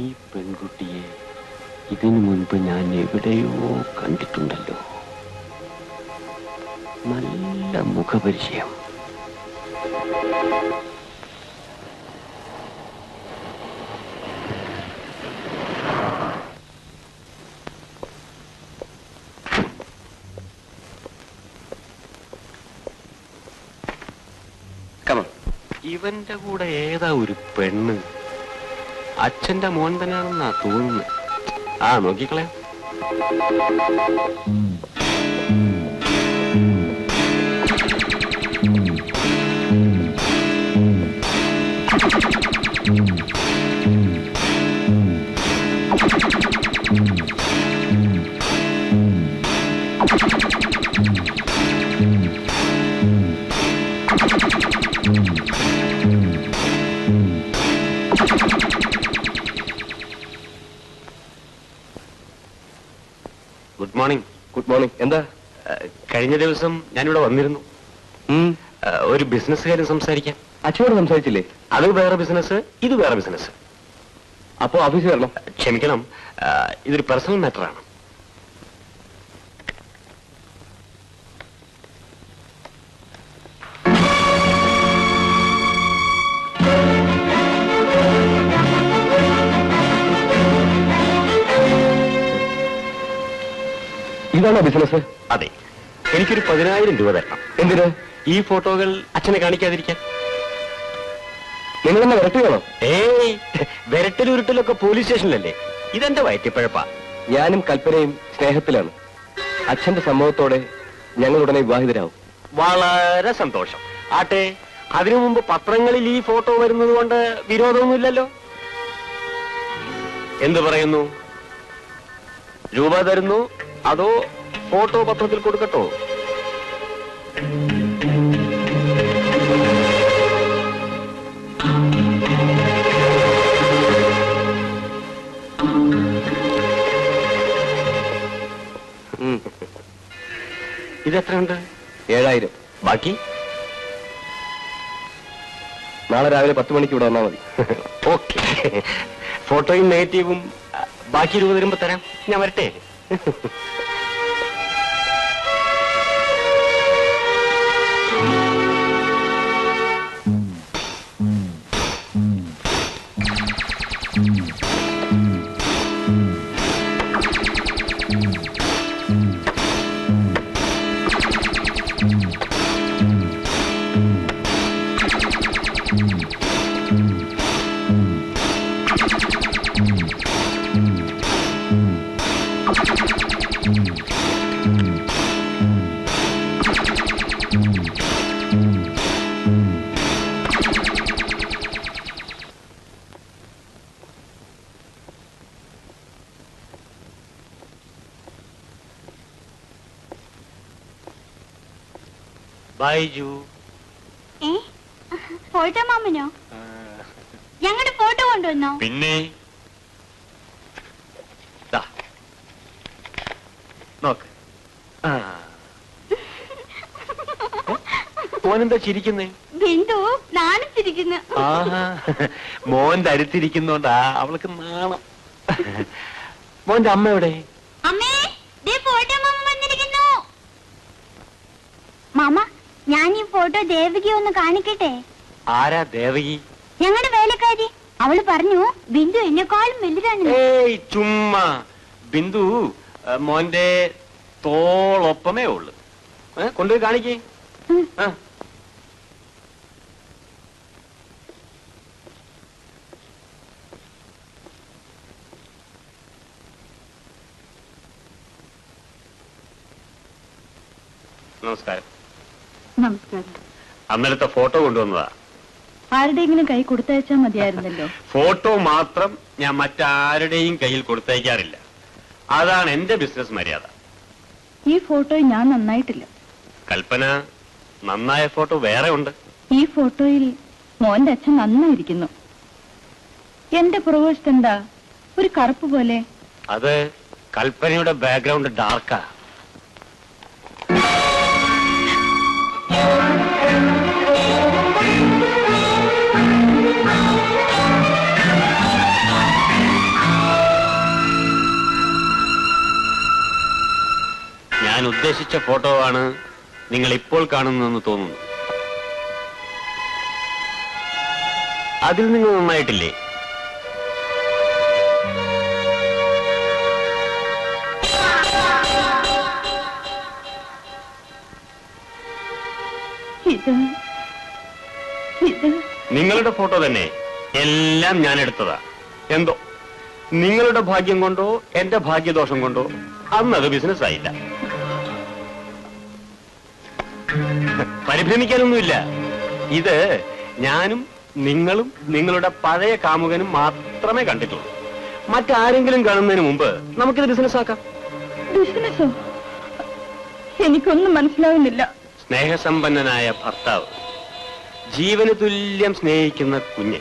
ഈ പെൺകുട്ടിയെ ഇതിനു മുൻപ് ഞാൻ എവിടെയോ കണ്ടിട്ടുണ്ടല്ലോ. നല്ല മുഖപരിചയം. ഇവന്റെ കൂടെ ഏതാ ഒരു പെണ്ണ്? അച്ഛന്റെ മോൻ തന്നെയാണെന്നാ തോന്നുന്നത്. ആ നോക്കിക്കളെ. മോർണിംഗ് ഗുഡ് മോർണിംഗ് എന്താ? കഴിഞ്ഞ ദിവസം ഞാനിവിടെ വന്നിരുന്നു. ഒരു ബിസിനസ് കാര്യം സംസാരിക്കാൻ അച്ഛനോട് സംസാരിച്ചില്ലേ? അത് വേറെ ബിസിനസ് ഇത് വേറെ ബിസിനസ് അപ്പോ ഓഫീസിൽ വരണം. ക്ഷമിക്കണം. ഇതൊരു പേഴ്സണൽ മാറ്ററാണ് ബിസിനസ്? അതെ. എനിക്കൊരു പതിനായിരം രൂപ തരണം. എന്തിന്? ഈ ഫോട്ടോകൾ അച്ഛനെ കാണിക്കാതിരിക്കാൻ. നിങ്ങൾ എന്നെ വരട്ടുകയാണോ? ഏയ് വിരട്ടൽ ഉരുട്ടലൊക്കെ പോലീസ് സ്റ്റേഷനിലല്ലേ? ഇതെന്റെ വയറ്റിപ്പഴപ്പാ? ഞാനും കൽപ്പനയും സ്നേഹത്തിലാണ്. അച്ഛന്റെ സമ്മതത്തോടെ ഞങ്ങൾ ഉടനെ വിവാഹിതരാവും. വളരെ സന്തോഷം. ആട്ടെ അതിനു മുമ്പ് പത്രങ്ങളിൽ ഈ ഫോട്ടോ വരുന്നത് കൊണ്ട് വിരോധമൊന്നുമില്ലല്ലോ? എന്ത് പറയുന്നു? രൂപ തരുന്നു? അതോ ഫോട്ടോ പത്രത്തിൽ കൊടുക്കട്ടോ. ഇതെത്രയുണ്ട്? ഏഴായിരം. ബാക്കി? നാളെ രാവിലെ പത്ത് മണിക്ക് ഇവിടെ വന്നാൽ മതി. ഓക്കെ. ഫോട്ടോയും നെഗറ്റീവും ബാക്കി രൂപ തരുമ്പോ തരാം. ഞാൻ വരട്ടെ. Baiju കൊണ്ടുവന്നോ പിന്നെ. നോക്ക്. മോനെന്താ ചിരിക്കുന്നേ? ബിന്ദു നാണിച്ചിരിക്കുന്നു ആഹാ. മോൻ ധരിച്ചിരിക്കുന്നോണ്ടാ അവൾക്ക് നാണം. മോന്റെ അമ്മ എവിടെ? അമ്മേ മാമ ഞാൻ ഈ ഫോട്ടോ ദേവകി ഒന്ന് കാണിക്കട്ടെ? ആരാ ദേവകി? ഞങ്ങളുടെ വേലക്കാരി. അവൾ പറഞ്ഞു ബിന്ദു എന്നെക്കാളും വലുതാണ്. ഏയ് ചുമ്മാ. ബിന്ദു മോന്റെ തോളൊപ്പമേ ഉള്ളു. കൊണ്ടുപോയി കാണിക്കേ. നമസ്കാരം. നമസ്കാരം. അന്നലത്തെ ഫോട്ടോ കൊണ്ടുവന്നതാ. ആരുടെയെങ്കിലും കൈ കൊടുത്തയച്ചാൽ മതിയായിരുന്നല്ലോ. ഫോട്ടോ മാത്രം ഞാൻ മറ്റാരുടെയും കയ്യിൽ കൊടുത്തയക്കാറില്ല. അതാണ് എന്റെ ബിസിനസ് മര്യാദ. ഈ ഫോട്ടോ ഞാൻ നന്നായിട്ടില്ല. കൽപ്പന നന്നായ ഫോട്ടോ വേറെ ഉണ്ട്. ഈ ഫോട്ടോയിൽ മോന്റെ അച്ഛൻ നന്നായിരിക്കുന്നു. എന്റെ പുറകുവശത്ത് എന്താ? ഒരു കറുപ്പ് പോലെ. അത് കൽപ്പനയുടെ ബാക്ക്ഗ്രൗണ്ട് ഡാർക്കാ ഉദ്ദേശിച്ച ഫോട്ടോ ആണ് നിങ്ങൾ ഇപ്പോൾ കാണുന്നതെന്ന് തോന്നുന്നു. അതിൽ നിങ്ങൾ നന്നായിട്ടില്ലേ? നിങ്ങളുടെ ഫോട്ടോ തന്നെ എല്ലാം ഞാൻ എടുത്തതാ. എന്തോ? നിങ്ങളുടെ ഭാഗ്യം കൊണ്ടോ എന്റെ ഭാഗ്യദോഷം കൊണ്ടോ? അന്നത് ബിസിനസ് ആയില്ല. പരിഭ്രമിക്കാനൊന്നുമില്ല. ഇത് ഞാനും നിങ്ങളും നിങ്ങളുടെ പഴയ കാമുകനും മാത്രമേ കണ്ടിട്ടുള്ളൂ. മറ്റാരെങ്കിലും കാണുന്നതിന് മുമ്പ് നമുക്കിത് ബിസിനസ് ആക്കാം. ബിസിനസ്സോ എനിക്കൊന്നും മനസ്സിലാവുന്നില്ല. സ്നേഹസമ്പന്നനായ ഭർത്താവ് ജീവന് തുല്യം സ്നേഹിക്കുന്ന കുഞ്ഞ്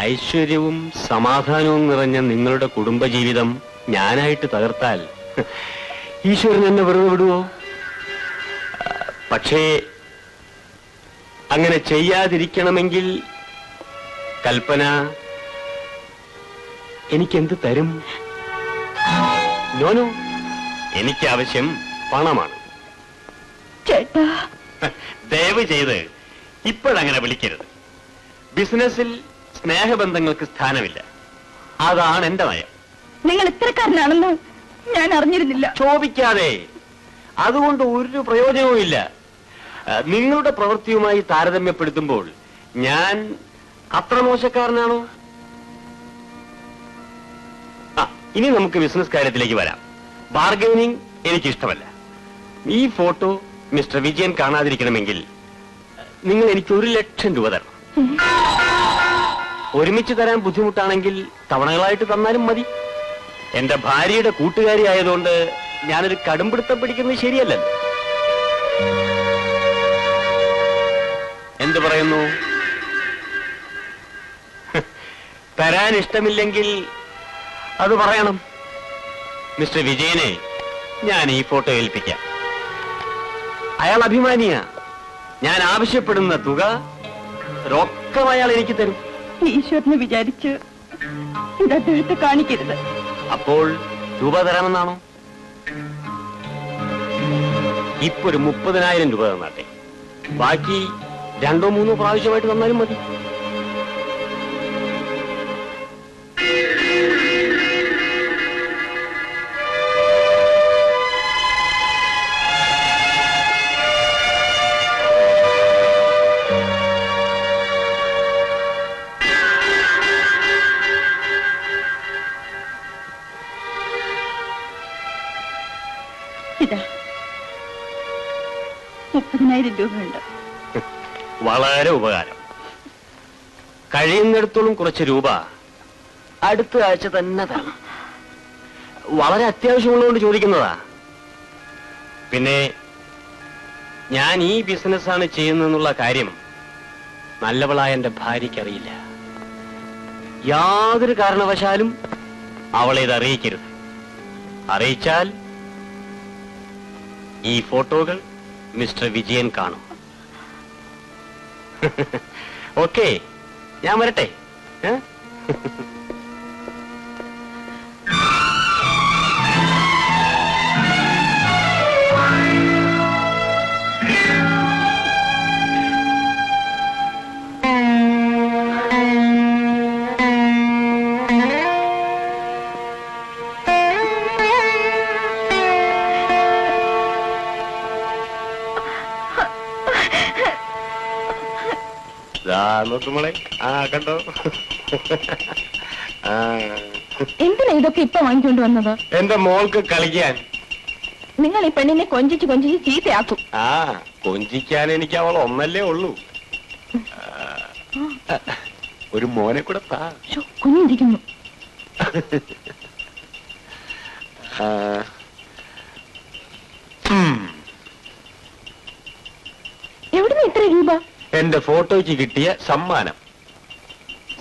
ഐശ്വര്യവും സമാധാനവും നിറഞ്ഞ നിങ്ങളുടെ കുടുംബജീവിതം ഞാനായിട്ട് തകർത്താൽ ഈശ്വരൻ എന്നെ വെറുതെ വിടുവോ? പക്ഷേ അങ്ങനെ ചെയ്യാതിരിക്കണമെങ്കിൽ കൽപ്പന എനിക്കെന്ത് തരും? നോനോ എനിക്ക് ആവശ്യം പണമാണ് ദയവ് ചെയ്ത് ഇപ്പോഴങ്ങനെ വിളിക്കരുത്. ബിസിനസ്സിൽ സ്നേഹബന്ധങ്ങൾക്ക് സ്ഥാനമില്ല. അതാണ് എന്റെ നയം. നിങ്ങൾ ഇത്തരക്കാരനാണെന്ന് ഞാൻ അറിഞ്ഞിരുന്നില്ല. ചോദിക്കാതെ. അതുകൊണ്ട് ഒരു പ്രയോജനവും ഇല്ല നിങ്ങളുടെ പ്രവൃത്തിയുമായി താരതമ്യപ്പെടുത്തുമ്പോൾ ഞാൻ അത്ര മോശക്കാരനാണോ? ഇനി നമുക്ക് ബിസിനസ് കാര്യത്തിലേക്ക് വരാം. ബാർഗൈനിങ് എനിക്കിഷ്ടമല്ല. ഈ ഫോട്ടോ മിസ്റ്റർ വിജയൻ കാണാതിരിക്കണമെങ്കിൽ നിങ്ങൾ എനിക്ക് ഒരു ലക്ഷം രൂപ തരണം. ഒരുമിച്ച് തരാൻ ബുദ്ധിമുട്ടാണെങ്കിൽ തവണകളായിട്ട് തന്നാലും മതി. എന്റെ ഭാര്യയുടെ കൂട്ടുകാരി ആയതുകൊണ്ട് ഞാനൊരു കടുംപിടുത്തം പിടിക്കുന്നത് ശരിയല്ലല്ലോ. എന്തു പറയുന്നു? തരാൻ ഇഷ്ടമില്ലെങ്കിൽ അത് പറയണം. മിസ്റ്റർ വിജയനെ ഞാൻ ഈ ഫോട്ടോ ഏൽപ്പിക്കാം. അയാൾ അഭിമാനിയ. ഞാൻ ആവശ്യപ്പെടുന്ന തുക റൊക്കം അയാൾ എനിക്ക് തരും. ഈശ്വരനെ വിചാരിച്ച് ഇത് അദ്ദേഹത്തെ കാണിക്കരുത്. അപ്പോൾ രൂപ തരാമെന്നാണോ? ഇപ്പൊ ഒരു മുപ്പതിനായിരം രൂപ തന്നാട്ടെ. ബാക്കി രണ്ടോ മൂന്നോ പ്രാവശ്യമായിട്ട് തന്നാലും മതി. ഇതാ. മുപ്പതിനായിരം രൂപയുണ്ട് വളരെ ഉപകാരം. കഴിയുന്നിടത്തോളം കുറച്ച് രൂപ അടുത്ത ആഴ്ച തന്നെ തരണം. വളരെ അത്യാവശ്യമുള്ളതുകൊണ്ട് ചോദിക്കുന്നതാ. പിന്നെ ഞാൻ ഈ ബിസിനസ്സാണ് ചെയ്യുന്നതെന്നുള്ള കാര്യം നല്ലവളായ എന്റെ ഭാര്യയ്ക്ക് അറിയില്ല യാതൊരു കാരണവശാലും അവളെ ഇത് അറിയിക്കരുത്. അറിയിച്ചാൽ ഈ ഫോട്ടോകൾ മിസ്റ്റർ വിജയൻ കാണും. ഓക്കെ ഞാൻ വരട്ടെ ഏ? മോളെ ആ കണ്ടോ? എന്തിനാ ഇതൊക്കെ ഇപ്പൊ വാങ്ങിക്കൊണ്ട് വന്നത്? എന്റെ മോൾക്ക് കളിക്കാൻ. നിങ്ങൾ ഈ പെണ്ണിനെ കൊഞ്ചിച്ച് കൊഞ്ചിച്ച് ചീത്തയാക്കും. ആ കൊഞ്ചിക്കാൻ എനിക്ക് അവൾ ഒന്നല്ലേ ഉള്ളൂ. ഒരു മോനെ കൂടെ താ കുഞ്ഞിരിക്കുന്നു. എവിടുന്ന് ഇത്ര രൂപ? എന്റെ ഫോട്ടോയ്ക്ക് കിട്ടിയ സമ്മാനം.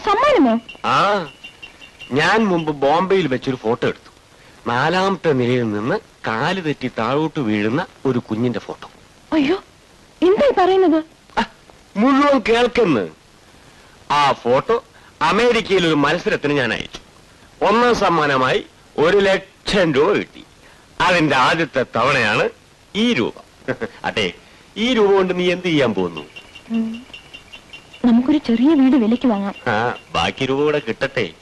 സമ്മാനമോ? ആ ഞാൻ മുമ്പ് ബോംബെയിൽ വെച്ചൊരു ഫോട്ടോ എടുത്തു. നാലാമത്തെ നിലയിൽ നിന്ന് കാൽ തെറ്റി താഴോട്ട് വീഴുന്ന ഒരു കുഞ്ഞിന്റെ ഫോട്ടോ. അയ്യോ എന്തായി പറയുന്നത്? മുഴുവൻ കേൾക്കുന്നു. ആ ഫോട്ടോ അമേരിക്കയിൽ ഒരു മത്സരത്തിന് ഞാൻ അയച്ചു. ഒന്നാം സമ്മാനമായി ഒരു ലക്ഷം രൂപ കിട്ടി. അതിന്റെ ആദ്യത്തെ തവണയാണ് ഈ രൂപ. അതെ ഈ രൂപ കൊണ്ട് നീ എന്ത് ചെയ്യാൻ പോകുന്നു? നമുക്കൊരു ചെറിയ വീട് വിലയ്ക്ക് വാങ്ങാം. ആ ബാക്കി രൂപ കൂടെ കിട്ടട്ടെ.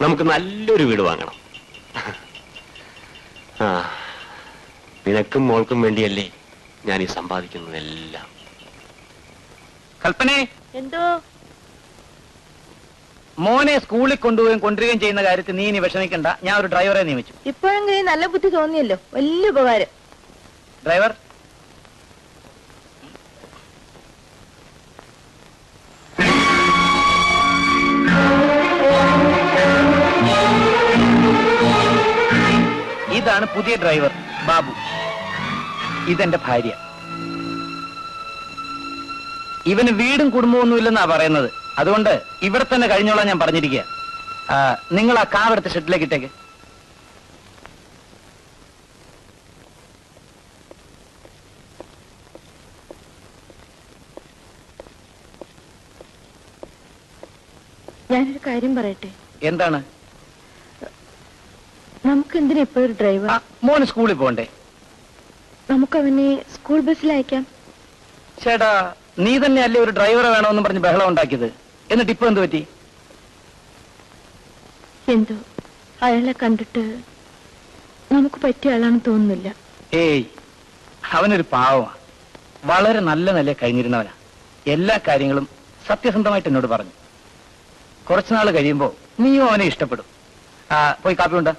നമുക്ക് നല്ലൊരു വീട് വാങ്ങണം. ആ നിനക്കും മോൾക്കും വേണ്ടിയല്ലേ ഞാൻ ഈ സമ്പാദിക്കുന്നതെല്ലാം. കൽപ്പനെ. എന്തോ? മോനെ സ്കൂളിൽ കൊണ്ടുപോവുകയും കൊണ്ടുവരികയും ചെയ്യുന്ന കാര്യത്തിൽ നീ ഇനി വിഷമിക്കണ്ട. ഞാൻ ഒരു ഡ്രൈവറെ നിയമിച്ചു. ഇപ്പോഴെങ്കിലും നല്ല ബുദ്ധി തോന്നിയല്ലോ. വലിയ ഉപകാരം. ഡ്രൈവർ ഇതാണ് പുതിയ ഡ്രൈവർ ബാബു. ഇതെന്റെ ഭാര്യ. ഇവന് വീടും കുടുംബമൊന്നും ഇല്ലെന്നാ പറയുന്നത്. അതുകൊണ്ട് ഇവിടെ തന്നെ കഴിഞ്ഞോളാം ഞാൻ പറഞ്ഞിരിക്കുക. നിങ്ങൾ ആ കാർ എടുത്ത് ഷെഡിലേക്ക് ഇട്ടേക്ക്. ഞാനൊരു കാര്യം പറയട്ടെ? എന്താണ്? നമുക്ക് എന്തിനാ ഇപ്പൊ ഒരു ഡ്രൈവർ മോന് സ്കൂളിൽ പോണ്ടേ നമുക്ക് അവനെ സ്കൂൾ ബസ്സിൽ അയക്കാം. ചേട്ടാ നീ തന്നെ അല്ലേ ഒരു ഡ്രൈവറെ വേണമെന്ന് പറഞ്ഞ് ബഹളം ഉണ്ടാക്കിയത്. എന്നിട്ട് ഇപ്പൊ എന്ത് പറ്റി? എന്തോ? അയാളെ കണ്ടിട്ട് നമുക്ക് പറ്റിയ ആളാണെന്ന് തോന്നുന്നില്ല. ഏയ് അവനൊരു പാവമാ. വളരെ നല്ല നില കഴിഞ്ഞിരുന്നവനാ. എല്ലാ കാര്യങ്ങളും സത്യസന്ധമായിട്ട് എന്നോട് പറഞ്ഞു. കുറച്ചുനാൾ കഴിയുമ്പോ നീയും അവനെ ഇഷ്ടപ്പെടും. ആ പോയി കാപ്പി ഉണ്ടാ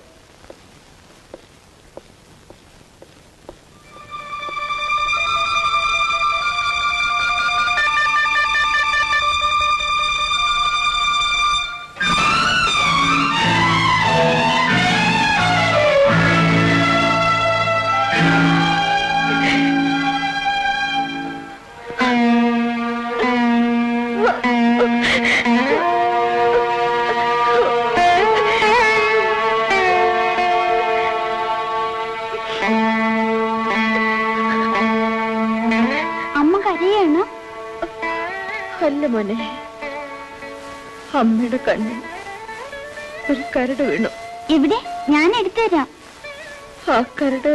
അമ്മയുടെ കണ്ണിൽ ഒരു കരട് വീണു. ഇവിടെ ഞാൻ എടുത്തുതരാം ആ കരട്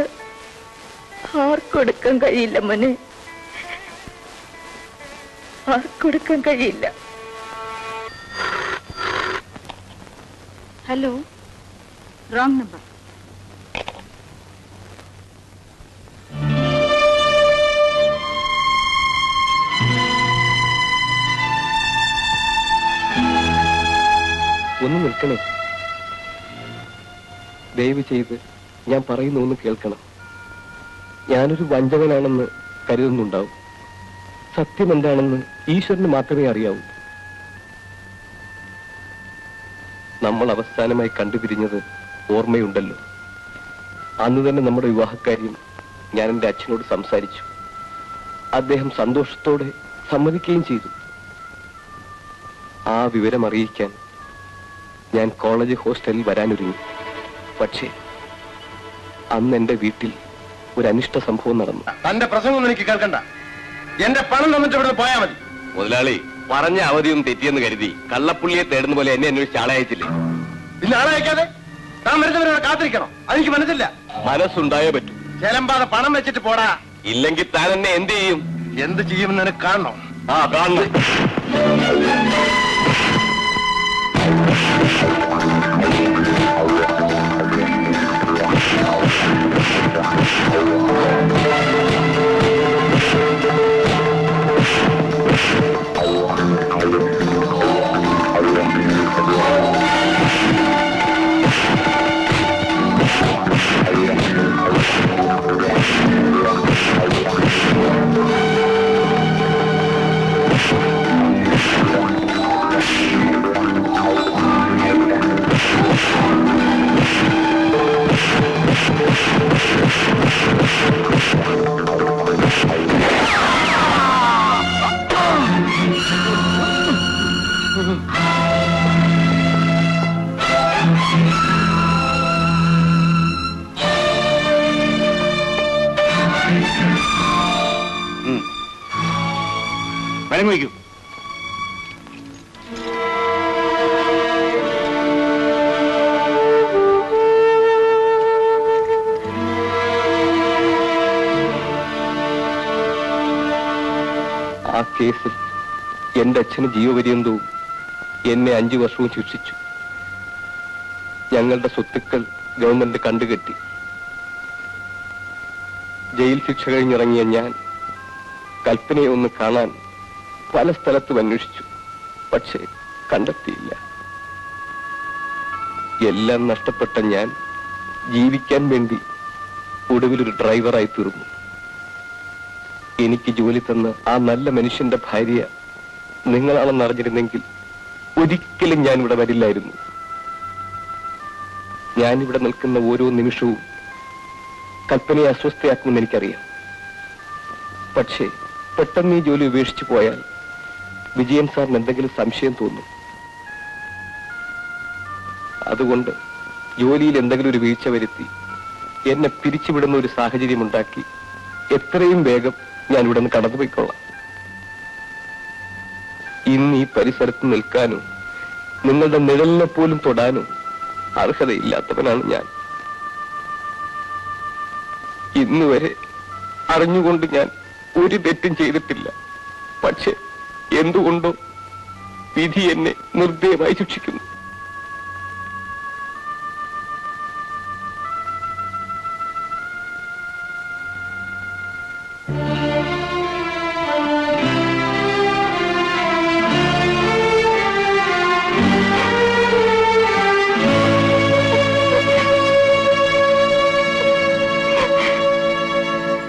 ആർക്കൊടുക്കാൻ കഴിയില്ല മോനെ. ആർക്കൊടുക്കാൻ കഴിയില്ല. ഹലോ റോങ് നമ്പർ ഒന്ന് നിൽക്കണേ. ദയവ് ചെയ്ത് ഞാൻ പറയുന്ന ഒന്ന് കേൾക്കണം. ഞാനൊരു വഞ്ചകനാണെന്ന് കരുതുന്നുണ്ടാവും. സത്യം എന്താണെന്ന് ഈശ്വരന് മാത്രമേ അറിയാവൂ. നമ്മൾ അവസാനമായി കണ്ടുപിരിഞ്ഞത് ഓർമ്മയുണ്ടല്ലോ. അന്ന് തന്നെ നമ്മുടെ വിവാഹക്കാര്യം ഞാൻ എന്റെ അച്ഛനോട് സംസാരിച്ചു. അദ്ദേഹം സന്തോഷത്തോടെ സമ്മതിക്കുകയും ചെയ്തു. ആ വിവരം അറിയിക്കാൻ ഞാൻ കോളേജ് ഹോസ്റ്റലിൽ വരാനൊരുങ്ങി. പക്ഷേ അന്ന് എന്റെ വീട്ടിൽ ഒരു അനിഷ്ട സംഭവം നടന്നു. തന്റെ പ്രസംഗം എനിക്ക് കേൾക്കണ്ട. എന്റെ പണം തന്നിട്ട് ഇവിടെ പോയാ മതി. മുതലാളി പറഞ്ഞ അവധിയും തെറ്റിയെന്ന് കരുതി കള്ളപ്പുള്ളിയെ തേടുന്ന പോലെ എന്നെ അന്വേഷിച്ച് ആളയച്ചില്ലേ പിന്നെ ആളെ അയക്കാതെ. താൻ മരിച്ചവരോട് കാത്തിരിക്കണം? അതെനിക്ക് മനസ്സില്ല. മനസ്സുണ്ടായേ പറ്റൂ. ചേലമ്പാതെ പണം വെച്ചിട്ട് പോടാ. ഇല്ലെങ്കിൽ താൻ എന്നെ എന്ത് ചെയ്യും? എന്ത് ചെയ്യുമെന്ന് എനിക്ക് കാണണം? ആ കാണണം. കാര്യം വയ്ക്കൂ ആ കേസിൽ എന്റെ അച്ഛന് ജീവപര്യന്തവും എന്നെ അഞ്ചു വർഷവും ശിക്ഷിച്ചു. ഞങ്ങളുടെ സ്വത്തുക്കൾ ഗവൺമെന്റ് കണ്ടുകെട്ടി. ജയിൽ ശിക്ഷ കഴിഞ്ഞിറങ്ങിയ ഞാൻ കൽപ്പനയെ ഒന്ന് കാണാൻ പല സ്ഥലത്തും അന്വേഷിച്ചു. പക്ഷേ കണ്ടെത്തിയില്ല. എല്ലാം നഷ്ടപ്പെട്ട ഞാൻ ജീവിക്കാൻ വേണ്ടി ഒടുവിൽ ഒരു ഡ്രൈവറായി തീർന്നു. എനിക്ക് ജോലി തന്ന ആ നല്ല മനുഷ്യന്റെ ഭാര്യ നിങ്ങളാണെന്ന് അറിഞ്ഞിരുന്നെങ്കിൽ ഒരിക്കലും ഞാൻ ഇവിടെ വരില്ലായിരുന്നു. ഞാൻ ഇവിടെ നിൽക്കുന്ന ഓരോ നിമിഷവും കൽപ്പനയെ അസ്വസ്ഥയാക്കുമെന്ന് എനിക്കറിയാം. പക്ഷേ പെട്ടെന്ന് ഈ ജോലി ഉപേക്ഷിച്ചു പോയാൽ വിജയൻ സാറിന് എന്തെങ്കിലും സംശയം തോന്നും അതുകൊണ്ട് ജോലിയിൽ എന്തെങ്കിലും ഒരു വീഴ്ച വരുത്തി എന്നെ പിരിച്ചുവിടുന്ന ഒരു സാഹചര്യം ഉണ്ടാക്കി എത്രയും വേഗം ഞാൻ ഇവിടെ നിന്ന് കടന്നുപോയിക്കൊള്ളാം. ഇന്ന് ഈ പരിസരത്ത് നിൽക്കാനും നിങ്ങളുടെ നിഴലിനെ പോലും തൊടാനും അർഹതയില്ലാത്തവനാണ് ഞാൻ. ഇന്നുവരെ അറിഞ്ഞുകൊണ്ട് ഞാൻ ഒരു തെറ്റും ചെയ്തിട്ടില്ല. പക്ഷെ എന്തുകൊണ്ടോ വിധി എന്നെ നിർദ്ദയമായി ശിക്ഷിക്കുന്നു.